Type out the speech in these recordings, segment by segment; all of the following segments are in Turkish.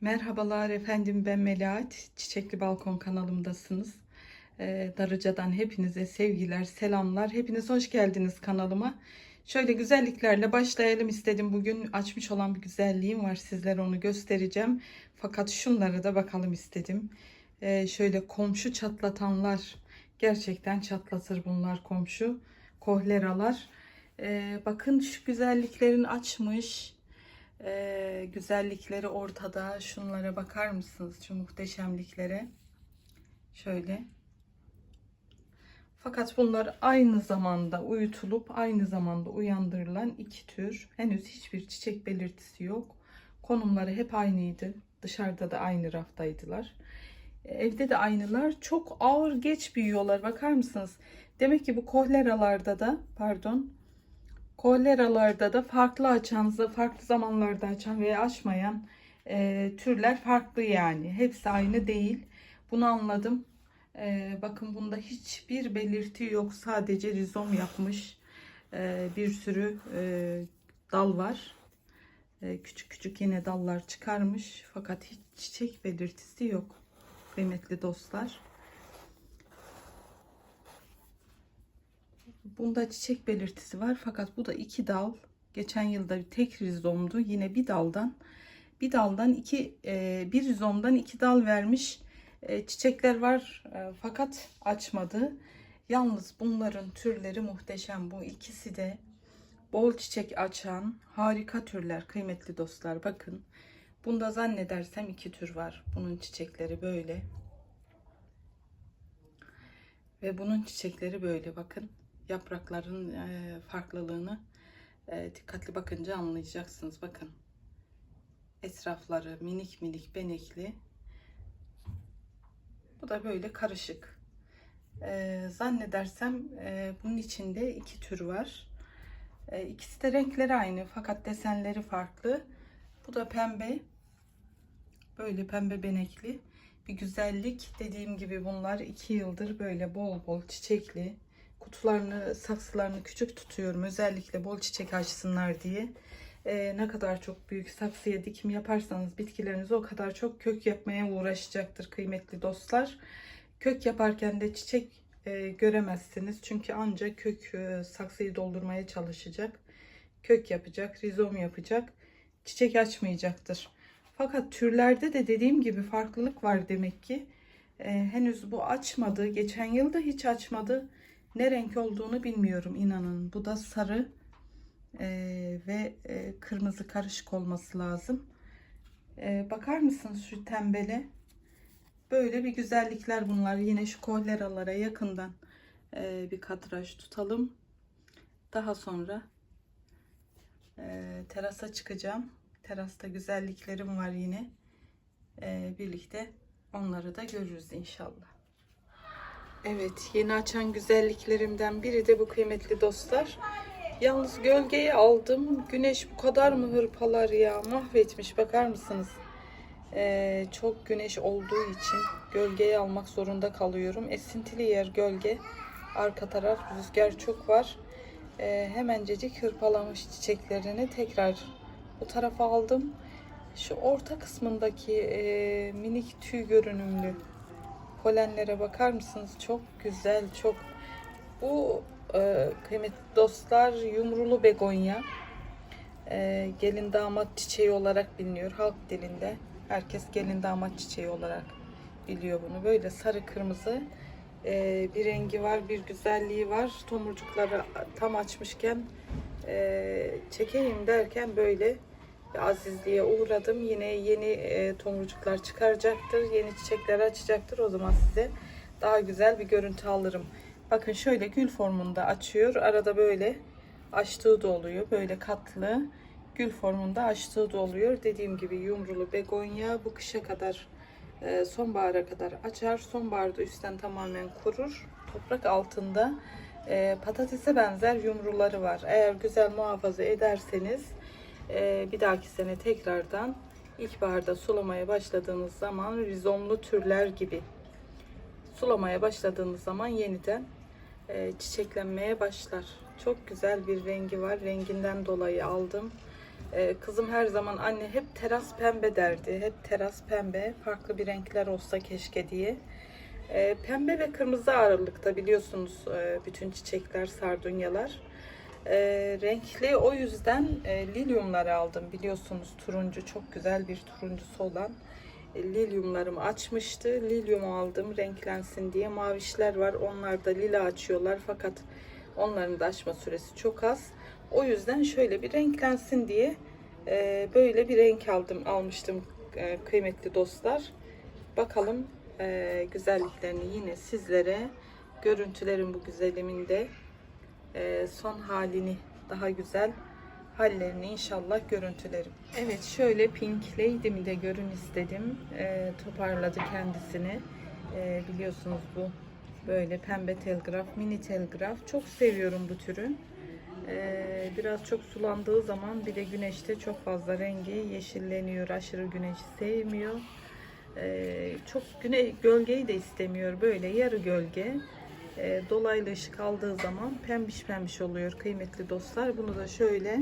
Merhabalar efendim ben Melahat. Çiçekli Balkon kanalımdasınız. Ee, Darıca'dan hepinize sevgiler, selamlar. Hepiniz hoş geldiniz kanalıma. Şöyle güzelliklerle başlayalım istedim. Bugün açmış olan bir güzelliğim var. Sizlere onu göstereceğim. Fakat şunlara da bakalım istedim. Ee, şöyle komşu çatlatanlar. Gerçekten çatlatır bunlar komşu. Kohleralar. Ee, bakın şu güzelliklerin açmış. Ee, güzellikleri ortada. Şunlara bakar mısınız? Şu muhteşemliklere. Şöyle. Fakat bunlar aynı zamanda uyutulup aynı zamanda uyandırılan iki tür. Henüz hiçbir çiçek belirtisi yok. Konumları hep aynıydı. Dışarıda da aynı raftaydılar. Evde de aynılar. Çok ağır geç büyüyorlar. Bakar mısınız? Demek ki bu kohleralarda da pardon Koleralarda da farklı açan, farklı zamanlarda açan veya açmayan e, türler farklı yani. Hepsi aynı değil. Bunu anladım. E, bakın bunda hiçbir belirti yok. Sadece rizom yapmış. E, bir sürü e, dal var. E, küçük küçük yine dallar çıkarmış. Fakat hiç çiçek belirtisi yok. Kıymetli dostlar. Bunda çiçek belirtisi var fakat bu da iki dal. Geçen yılda tek rizomdu. Yine bir daldan bir daldan iki e, bir rizomdan iki dal vermiş. E, çiçekler var e, fakat açmadı. Yalnız bunların türleri muhteşem. Bu ikisi de bol çiçek açan harika türler kıymetli dostlar. Bakın bunda zannedersem iki tür var. Bunun çiçekleri böyle. Ve bunun çiçekleri böyle bakın yaprakların e, farklılığını e, dikkatli bakınca anlayacaksınız. Bakın etrafları minik minik benekli. Bu da böyle karışık. E, zannedersem bunun içinde iki tür var. E, ikisi de renkleri aynı fakat desenleri farklı. Bu da pembe. Böyle pembe benekli bir güzellik. Dediğim gibi bunlar iki yıldır böyle bol bol çiçekli kutularını, saksılarını küçük tutuyorum. Özellikle bol çiçek açsınlar diye. Ee, ne kadar çok büyük saksıya dikim yaparsanız bitkileriniz o kadar çok kök yapmaya uğraşacaktır kıymetli dostlar. Kök yaparken de çiçek e, göremezsiniz. Çünkü ancak kök e, saksıyı doldurmaya çalışacak. Kök yapacak, rizom yapacak. Çiçek açmayacaktır. Fakat türlerde de dediğim gibi farklılık var demek ki. E, henüz bu açmadı. Geçen yılda hiç açmadı. Ne renk olduğunu bilmiyorum inanın. Bu da sarı e, ve e, kırmızı karışık olması lazım. E, bakar mısınız şu tembele? Böyle bir güzellikler bunlar. Yine şu kohleralara yakından e, bir kadraj tutalım. Daha sonra e, terasa çıkacağım. Terasta güzelliklerim var yine. E, birlikte onları da görürüz inşallah. Evet, yeni açan güzelliklerimden biri de bu kıymetli dostlar. Yalnız gölgeyi aldım. Güneş bu kadar mı hırpalar ya? Mahvetmiş bakar mısınız? Ee, çok güneş olduğu için gölgeyi almak zorunda kalıyorum. Esintili yer gölge. Arka taraf rüzgar çok var. Ee, hemencecik hırpalamış çiçeklerini tekrar bu tarafa aldım. Şu orta kısmındaki e, minik tüy görünümlü polenlere bakar mısınız? Çok güzel, çok. Bu e, kıymetli dostlar yumrulu begonya. E, gelin damat çiçeği olarak biliniyor halk dilinde. Herkes gelin damat çiçeği olarak biliyor bunu. Böyle sarı kırmızı e, bir rengi var, bir güzelliği var. Tomurcukları tam açmışken e, çekeyim derken böyle azizliğe uğradım. Yine yeni e, tomurcuklar çıkaracaktır. Yeni çiçekler açacaktır. O zaman size daha güzel bir görüntü alırım. Bakın şöyle gül formunda açıyor. Arada böyle açtığı da oluyor. Böyle katlı gül formunda açtığı da oluyor. Dediğim gibi yumrulu begonya bu kışa kadar e, sonbahara kadar açar. Sonbaharda üstten tamamen kurur. Toprak altında e, patatese benzer yumruları var. Eğer güzel muhafaza ederseniz bir dahaki sene tekrardan ilkbaharda sulamaya başladığınız zaman rizomlu türler gibi sulamaya başladığınız zaman yeniden e, çiçeklenmeye başlar. Çok güzel bir rengi var. Renginden dolayı aldım. Ee, kızım her zaman anne hep teras pembe derdi. Hep teras pembe. Farklı bir renkler olsa keşke diye. Ee, pembe ve kırmızı ağırlıkta biliyorsunuz e, bütün çiçekler, sardunyalar. Ee, renkli o yüzden e, lilyumları aldım. Biliyorsunuz turuncu çok güzel bir turuncusu olan e, lilyumlarımı açmıştı. Lilyum aldım renklensin diye. Mavişler var. Onlar da lila açıyorlar fakat onların da açma süresi çok az. O yüzden şöyle bir renklensin diye e, böyle bir renk aldım almıştım e, kıymetli dostlar. Bakalım e, güzelliklerini yine sizlere görüntülerin bu güzeliminde e, son halini daha güzel hallerini inşallah görüntülerim. Evet şöyle Pink Lady'mi de görün istedim. E, toparladı kendisini. E, biliyorsunuz bu böyle pembe telgraf, mini telgraf. Çok seviyorum bu türü. E, biraz çok sulandığı zaman bir de güneşte çok fazla rengi yeşilleniyor. Aşırı güneşi sevmiyor. E, çok güne gölgeyi de istemiyor. Böyle yarı gölge. E, dolaylı ışık aldığı zaman pembiş pembiş oluyor kıymetli dostlar. Bunu da şöyle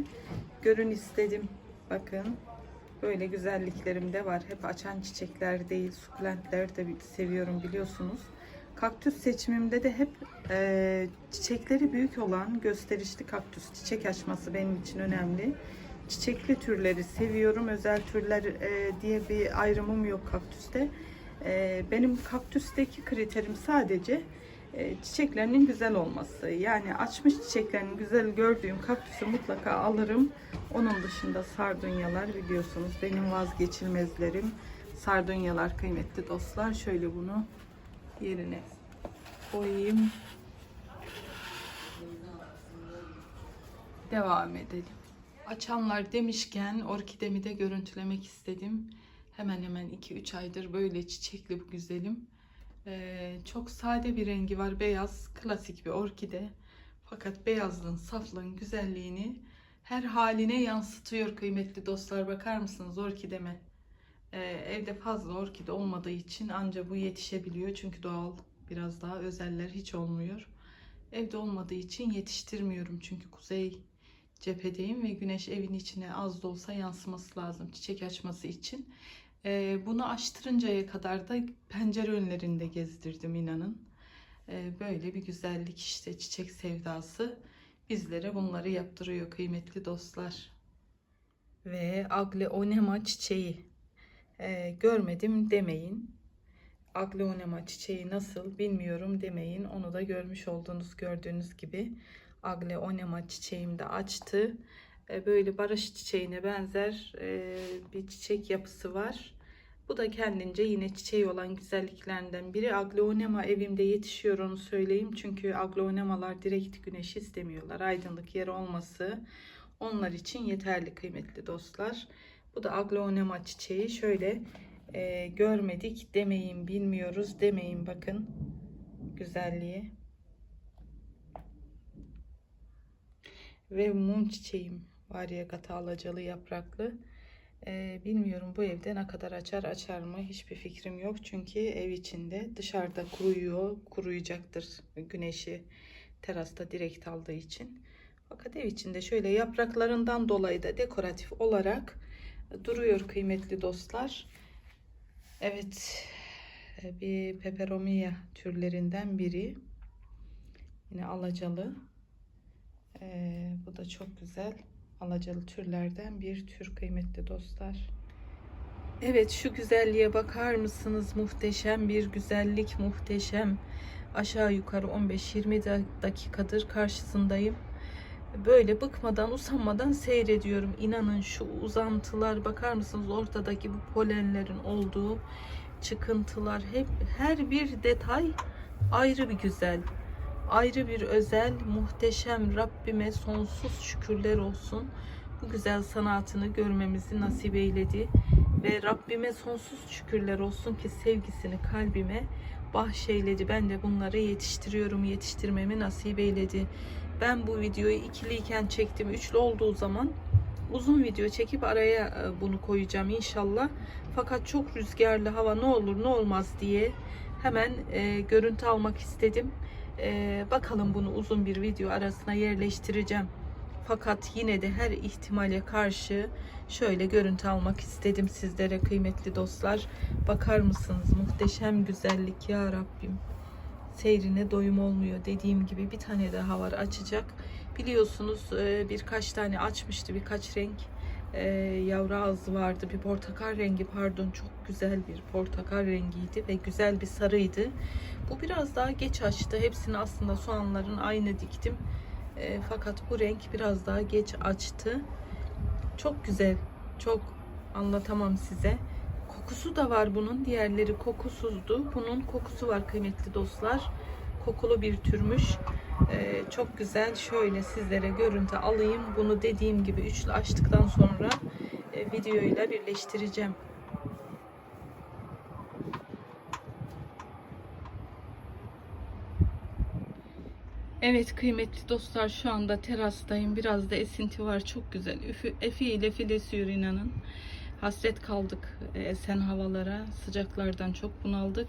görün istedim. Bakın böyle güzelliklerim de var. Hep açan çiçekler değil, sukulentler de seviyorum biliyorsunuz. Kaktüs seçimimde de hep e, çiçekleri büyük olan gösterişli kaktüs çiçek açması benim için önemli. Çiçekli türleri seviyorum. Özel türler e, diye bir ayrımım yok kaktüste. E, benim kaktüsteki kriterim sadece çiçeklerinin güzel olması. Yani açmış çiçeklerini güzel gördüğüm kaktüsü mutlaka alırım. Onun dışında sardunyalar biliyorsunuz benim vazgeçilmezlerim. Sardunyalar kıymetli dostlar. Şöyle bunu yerine koyayım. Devam edelim. Açanlar demişken orkidemi de görüntülemek istedim. Hemen hemen 2-3 aydır böyle çiçekli bu güzelim. Ee, çok sade bir rengi var. Beyaz, klasik bir orkide. Fakat beyazlığın, saflığın güzelliğini her haline yansıtıyor kıymetli dostlar. Bakar mısınız orkideme? Ee, evde fazla orkide olmadığı için anca bu yetişebiliyor. Çünkü doğal biraz daha özeller hiç olmuyor. Evde olmadığı için yetiştirmiyorum. Çünkü kuzey cephedeyim ve güneş evin içine az da olsa yansıması lazım çiçek açması için. Ee, bunu açtırıncaya kadar da pencere önlerinde gezdirdim inanın. Ee, böyle bir güzellik işte çiçek sevdası bizlere bunları yaptırıyor kıymetli dostlar. Ve agleonema çiçeği Ee, görmedim demeyin. Agleonema çiçeği nasıl bilmiyorum demeyin. Onu da görmüş olduğunuz gördüğünüz gibi agleonema çiçeğim de açtı. Ee, böyle barış çiçeğine benzer e, bir çiçek yapısı var. Bu da kendince yine çiçeği olan güzelliklerinden biri. Agleonema evimde yetişiyor onu söyleyeyim. Çünkü agleonemalar direkt güneş istemiyorlar. Aydınlık yer olması onlar için yeterli kıymetli dostlar. Bu da agleonema çiçeği. Şöyle e, görmedik demeyin, bilmiyoruz demeyin bakın güzelliği. Ve mum çiçeğim var ya alacalı yapraklı. Ee, bilmiyorum bu evde ne kadar açar açar mı hiçbir fikrim yok. Çünkü ev içinde dışarıda kuruyor kuruyacaktır güneşi terasta direkt aldığı için. Fakat ev içinde şöyle yapraklarından dolayı da dekoratif olarak duruyor kıymetli dostlar. Evet bir peperomia türlerinden biri. Yine alacalı. Ee, bu da çok güzel alacalı türlerden bir tür kıymetli dostlar. Evet şu güzelliğe bakar mısınız? Muhteşem bir güzellik muhteşem. Aşağı yukarı 15-20 dakikadır karşısındayım. Böyle bıkmadan usanmadan seyrediyorum. İnanın şu uzantılar bakar mısınız? Ortadaki bu polenlerin olduğu çıkıntılar hep her bir detay ayrı bir güzel ayrı bir özel, muhteşem Rabbime sonsuz şükürler olsun. Bu güzel sanatını görmemizi nasip eyledi. Ve Rabbime sonsuz şükürler olsun ki sevgisini kalbime bahşeyledi. Ben de bunları yetiştiriyorum, yetiştirmemi nasip eyledi. Ben bu videoyu ikiliyken çektim. Üçlü olduğu zaman uzun video çekip araya e, bunu koyacağım inşallah. Fakat çok rüzgarlı hava ne olur ne olmaz diye hemen e, görüntü almak istedim. Ee, bakalım bunu uzun bir video arasına yerleştireceğim. Fakat yine de her ihtimale karşı şöyle görüntü almak istedim sizlere kıymetli dostlar. Bakar mısınız muhteşem güzellik ya Rabbim. Seyrine doyum olmuyor dediğim gibi bir tane daha var açacak. Biliyorsunuz e, birkaç tane açmıştı birkaç renk e, yavru ağzı vardı. Bir portakal rengi pardon çok güzel bir portakal rengiydi ve güzel bir sarıydı. Bu biraz daha geç açtı. Hepsini aslında soğanların aynı diktim. E, fakat bu renk biraz daha geç açtı. Çok güzel. Çok anlatamam size. Kokusu da var bunun. Diğerleri kokusuzdu. Bunun kokusu var kıymetli dostlar. Kokulu bir türmüş. Ee, çok güzel. Şöyle sizlere görüntü alayım. Bunu dediğim gibi üçlü açtıktan sonra e, videoyla birleştireceğim. Evet kıymetli dostlar şu anda terastayım. Biraz da esinti var. Çok güzel. Üfü, efi ile filesiyor inanın. Hasret kaldık e, esen havalara. Sıcaklardan çok bunaldık.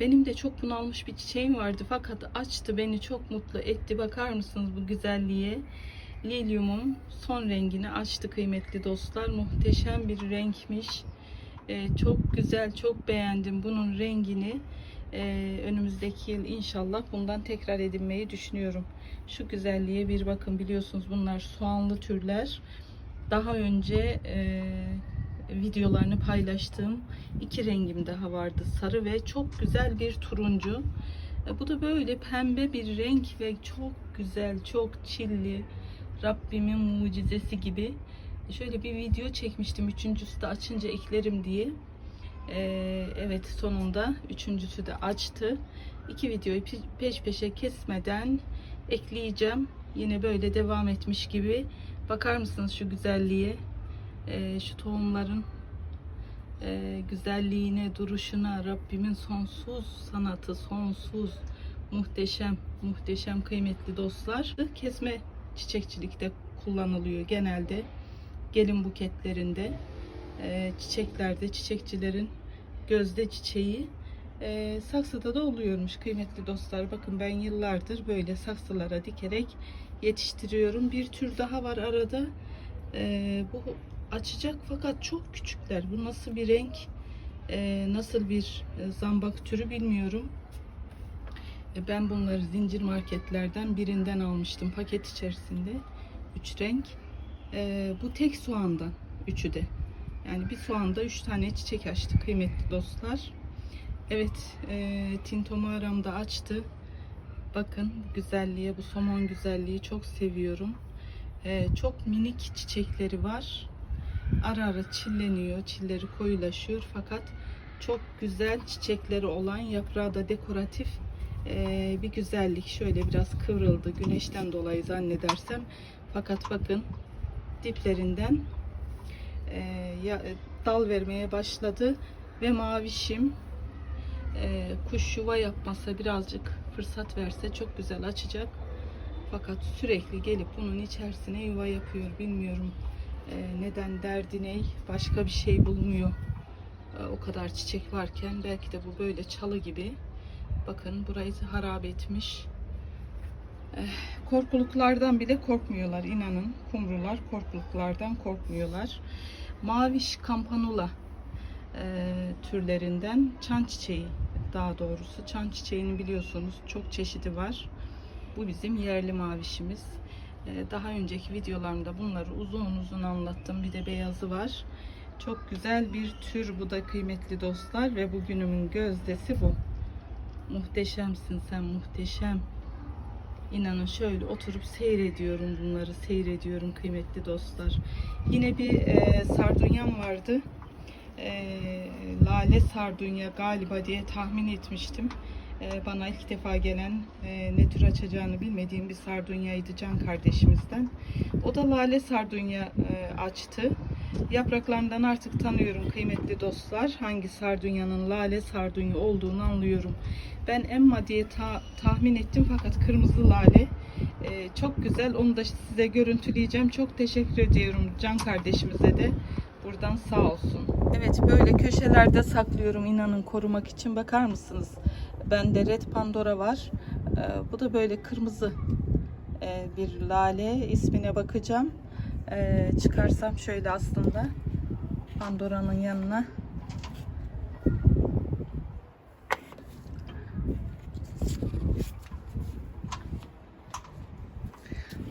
Benim de çok bunalmış bir çiçeğim vardı. Fakat açtı beni çok mutlu etti. Bakar mısınız bu güzelliğe? Lilyumum son rengini açtı kıymetli dostlar. Muhteşem bir renkmiş. E, çok güzel, çok beğendim bunun rengini. Ee, önümüzdeki yıl inşallah bundan tekrar edinmeyi düşünüyorum. Şu güzelliğe bir bakın biliyorsunuz bunlar soğanlı türler. Daha önce e, videolarını paylaştığım iki rengim daha vardı. Sarı ve çok güzel bir turuncu. E, bu da böyle pembe bir renk ve çok güzel, çok çilli. Rabbimin mucizesi gibi. Şöyle bir video çekmiştim. Üçüncüsü de açınca eklerim diye. Ee, evet sonunda üçüncüsü de açtı. İki videoyu pe- peş peşe kesmeden ekleyeceğim. Yine böyle devam etmiş gibi. Bakar mısınız şu güzelliğe? Ee, şu tohumların e, güzelliğine, duruşuna, Rabbimin sonsuz sanatı, sonsuz, muhteşem, muhteşem kıymetli dostlar. Kesme çiçekçilikte kullanılıyor genelde. Gelin buketlerinde e, çiçeklerde çiçekçilerin gözde çiçeği e, saksıda da oluyormuş kıymetli dostlar. Bakın ben yıllardır böyle saksılara dikerek yetiştiriyorum. Bir tür daha var arada. E, bu açacak fakat çok küçükler. Bu nasıl bir renk? e, nasıl bir e, zambak türü bilmiyorum. E, ben bunları zincir marketlerden birinden almıştım paket içerisinde. Üç renk. Bu tek soğandan. Üçü de. Yani bir soğanda 3 tane çiçek açtı kıymetli dostlar. Evet, e, Tintomu aramda açtı. Bakın güzelliğe, bu somon güzelliği çok seviyorum. Çok minik çiçekleri var. Ara ara çilleniyor, çilleri koyulaşıyor. Fakat çok güzel çiçekleri olan, yaprağı da dekoratif e, bir güzellik. Şöyle biraz kıvrıldı güneşten dolayı zannedersem. Fakat bakın diplerinden e, e, dal vermeye başladı ve mavişim kuş yuva yapmasa birazcık fırsat verse çok güzel açacak. Fakat sürekli gelip bunun içerisine yuva yapıyor. Bilmiyorum e, neden derdi ne başka bir şey bulmuyor. E, o kadar çiçek varken belki de bu böyle çalı gibi. Bakın burayı harap etmiş. Eh, korkuluklardan bile korkmuyorlar inanın. Kumrular korkuluklardan korkmuyorlar. Maviş kampanula e, türlerinden çan çiçeği daha doğrusu. Çan çiçeğini biliyorsunuz çok çeşidi var. Bu bizim yerli mavişimiz. E, daha önceki videolarımda bunları uzun uzun anlattım. Bir de beyazı var. Çok güzel bir tür bu da kıymetli dostlar ve bugünümün gözdesi bu. Muhteşemsin sen muhteşem. İnanın şöyle oturup seyrediyorum bunları seyrediyorum kıymetli dostlar. Yine bir e, sardunyam vardı. E, lale sardunya galiba diye tahmin etmiştim. E, bana ilk defa gelen e, ne tür açacağını bilmediğim bir sardunyaydı can kardeşimizden. O da lale sardunya e, açtı. Yapraklarından artık tanıyorum kıymetli dostlar. Hangi sardunyanın lale sardunya olduğunu anlıyorum. Ben Emma diye ta- tahmin ettim fakat kırmızı lale. Ee, çok güzel. Onu da size görüntüleyeceğim. Çok teşekkür ediyorum can kardeşimize de. Buradan sağ olsun. Evet böyle köşelerde saklıyorum inanın korumak için. Bakar mısınız? Bende Red Pandora var. Ee, bu da böyle kırmızı e, bir lale. ismine bakacağım. E, çıkarsam şöyle aslında Pandora'nın yanına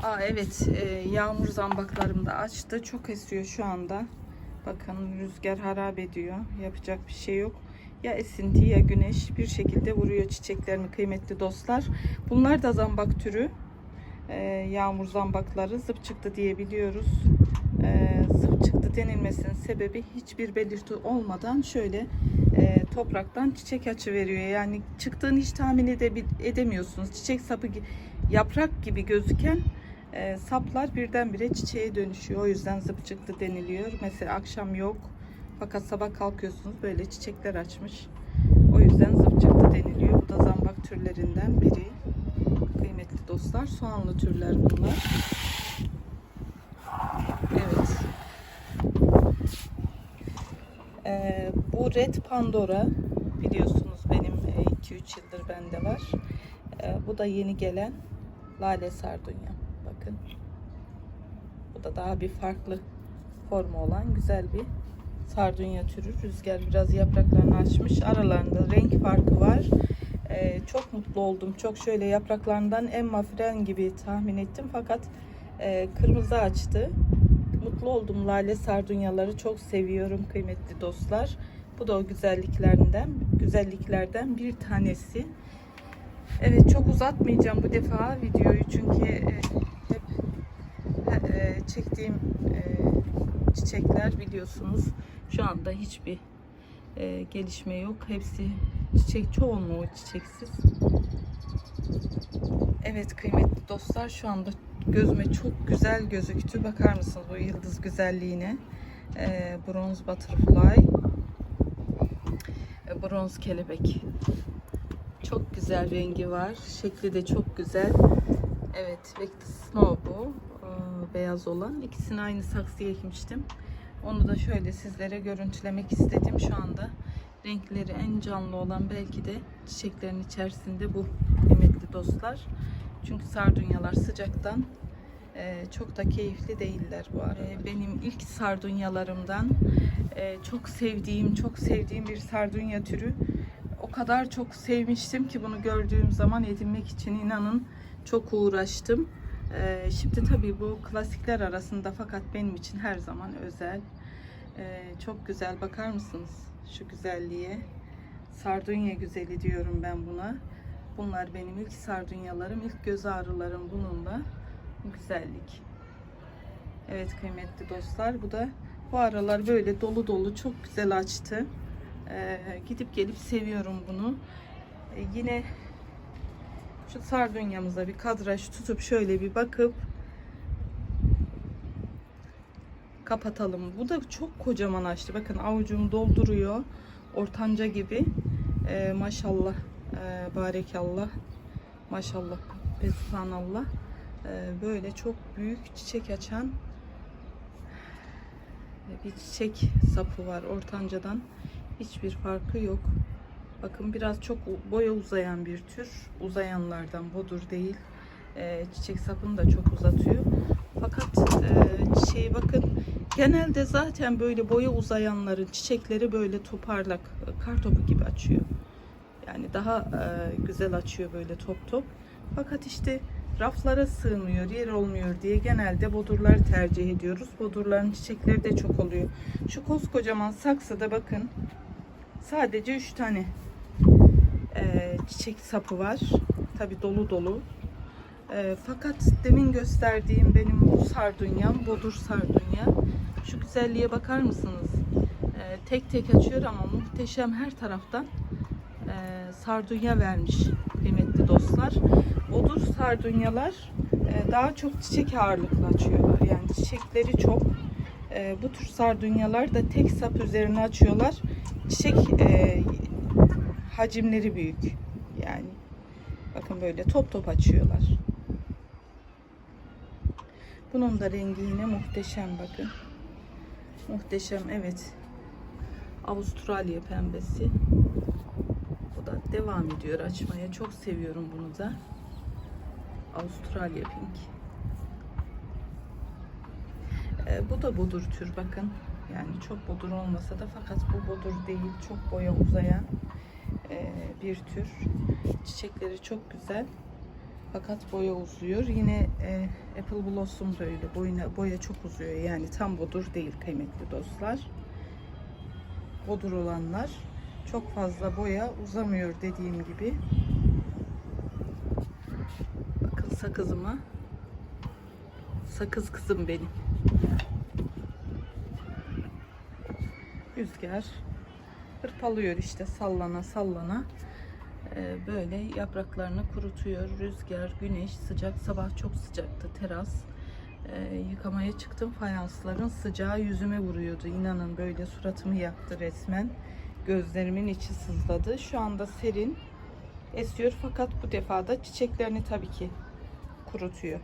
Aa evet e, yağmur zambaklarım da açtı. Çok esiyor şu anda. Bakın rüzgar harap ediyor. Yapacak bir şey yok. Ya esinti ya güneş bir şekilde vuruyor çiçeklerimi kıymetli dostlar. Bunlar da zambak türü. E, yağmur zambakları zıp çıktı diye biliyoruz. E, zıp çıktı denilmesinin sebebi hiçbir belirti olmadan şöyle e, topraktan çiçek açı veriyor. Yani çıktığını hiç tahmin edemiyorsunuz. Çiçek sapı yaprak gibi gözüken e, saplar birdenbire çiçeğe dönüşüyor. O yüzden zıp çıktı deniliyor. Mesela akşam yok. Fakat sabah kalkıyorsunuz böyle çiçekler açmış. O yüzden zıp çıktı deniliyor. Bu da zambak türlerinden biri. Kıymetli dostlar. Soğanlı türler bunlar. Evet. Ee, bu Red Pandora biliyorsunuz benim 2-3 yıldır bende var. Ee, bu da yeni gelen Lale Sardunya. Bakın. Bu da daha bir farklı formu olan güzel bir sardunya türü. Rüzgar biraz yapraklarını açmış. Aralarında renk farkı var. Ee, çok mutlu oldum. Çok şöyle yapraklarından emma fren gibi tahmin ettim. Fakat e, kırmızı açtı. Mutlu oldum. Lale sardunyaları çok seviyorum kıymetli dostlar. Bu da o güzelliklerinden, güzelliklerden bir tanesi. Evet çok uzatmayacağım bu defa videoyu çünkü e, hep e, çektiğim e, çiçekler biliyorsunuz şu anda hiçbir e, gelişme yok. Hepsi çiçek çoğunluğu çiçeksiz. Evet kıymetli dostlar şu anda gözüme çok güzel gözüktü. Bakar mısınız bu yıldız güzelliğine? E, bronz butterfly. E, bronz kelebek. Çok güzel rengi var. Şekli de çok güzel. Evet, Vectus Snow bu. Ee, beyaz olan. İkisini aynı saksıya ekmiştim. Onu da şöyle sizlere görüntülemek istedim. Şu anda renkleri en canlı olan belki de çiçeklerin içerisinde bu kıymetli dostlar. Çünkü sardunyalar sıcaktan e, çok da keyifli değiller bu arada. E, benim ilk sardunyalarımdan e, çok sevdiğim, çok sevdiğim bir sardunya türü. O kadar çok sevmiştim ki bunu gördüğüm zaman edinmek için inanın çok uğraştım. Ee, şimdi tabii bu klasikler arasında fakat benim için her zaman özel. Ee, çok güzel bakar mısınız şu güzelliğe? Sardunya güzeli diyorum ben buna. Bunlar benim ilk sardunyalarım, ilk göz ağrılarım bununla. Güzellik. Evet kıymetli dostlar bu da bu aralar böyle dolu dolu çok güzel açtı. Ee, gidip gelip seviyorum bunu. Ee, yine şu sardunyamıza bir kadraj tutup şöyle bir bakıp kapatalım. Bu da çok kocaman açtı. Bakın avucum dolduruyor. Ortanca gibi. Ee, maşallah. Ee, barekallah. Maşallah. Besubhanallah. Ee, böyle çok büyük çiçek açan bir çiçek sapı var ortancadan. Hiçbir farkı yok. Bakın biraz çok boya uzayan bir tür. Uzayanlardan bodur değil. Ee, çiçek sapını da çok uzatıyor. Fakat e, çiçeği bakın genelde zaten böyle boya uzayanların çiçekleri böyle toparlak kar topu gibi açıyor. Yani daha e, güzel açıyor böyle top top. Fakat işte raflara sığmıyor, yer olmuyor diye genelde bodurlar tercih ediyoruz. Bodurların çiçekleri de çok oluyor. Şu koskocaman saksıda bakın sadece 3 tane e, çiçek sapı var. Tabi dolu dolu. E, fakat demin gösterdiğim benim bu sardunyam, bodur sardunya. Şu güzelliğe bakar mısınız? E, tek tek açıyor ama muhteşem her taraftan e, sardunya vermiş kıymetli dostlar. Bodur sardunyalar e, daha çok çiçek ağırlıklı açıyorlar. Yani çiçekleri çok. E, bu tür sardunyalar da tek sap üzerine açıyorlar. Çiçek e, hacimleri büyük. Yani bakın böyle top top açıyorlar. Bunun da rengi yine muhteşem bakın. Muhteşem evet. Avustralya pembesi. Bu da devam ediyor açmaya. Çok seviyorum bunu da. Avustralya Pink. Ee, bu da bodur tür bakın. Yani çok bodur olmasa da fakat bu bodur değil. Çok boya uzayan bir tür. Çiçekleri çok güzel. Fakat boya uzuyor. Yine e, Apple Blossom da öyle. Boyuna, boya çok uzuyor. Yani tam bodur değil kıymetli dostlar. Bodur olanlar çok fazla boya uzamıyor dediğim gibi. Bakın sakızıma. Sakız kızım benim. Rüzgar hırpalıyor işte sallana sallana. Ee, böyle yapraklarını kurutuyor. Rüzgar, güneş, sıcak. Sabah çok sıcaktı teras. Ee, yıkamaya çıktım. Fayansların sıcağı yüzüme vuruyordu. İnanın böyle suratımı yaktı resmen. Gözlerimin içi sızladı. Şu anda serin esiyor fakat bu defa da çiçeklerini tabii ki kurutuyor.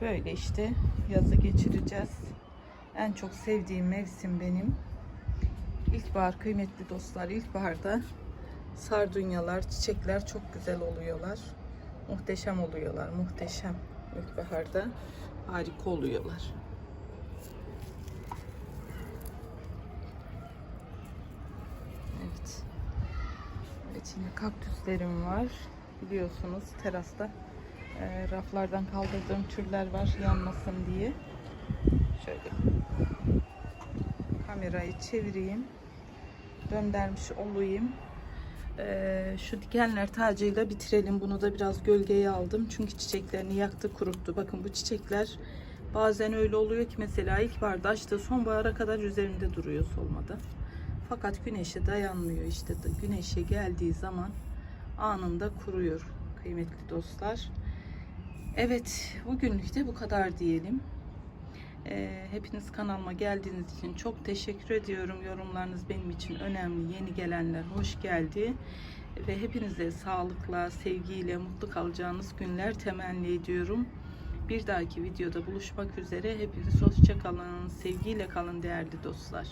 Böyle işte yazı geçireceğiz. En çok sevdiğim mevsim benim. İlkbahar kıymetli dostlar. İlkbaharda sardunyalar, çiçekler çok güzel oluyorlar. Muhteşem oluyorlar. Muhteşem. İlkbaharda harika oluyorlar. Evet. Evet yine kaktüslerim var. Biliyorsunuz terasta e, raflardan kaldırdığım türler var yanmasın diye. Şöyle kamerayı çevireyim. Döndürmüş olayım. Ee, şu dikenler tacıyla bitirelim. Bunu da biraz gölgeye aldım. Çünkü çiçeklerini yaktı, kuruttu. Bakın bu çiçekler bazen öyle oluyor ki mesela ilkbaharda açtığı sonbahara kadar üzerinde duruyor solmadan. Fakat güneşe dayanmıyor. İşte güneşe geldiği zaman anında kuruyor kıymetli dostlar. Evet, bugünlük de bu kadar diyelim. Ee, hepiniz kanalıma geldiğiniz için çok teşekkür ediyorum. Yorumlarınız benim için önemli. Yeni gelenler hoş geldi. Ve hepinize sağlıkla, sevgiyle, mutlu kalacağınız günler temenni ediyorum. Bir dahaki videoda buluşmak üzere. Hepiniz hoşça kalın, sevgiyle kalın değerli dostlar.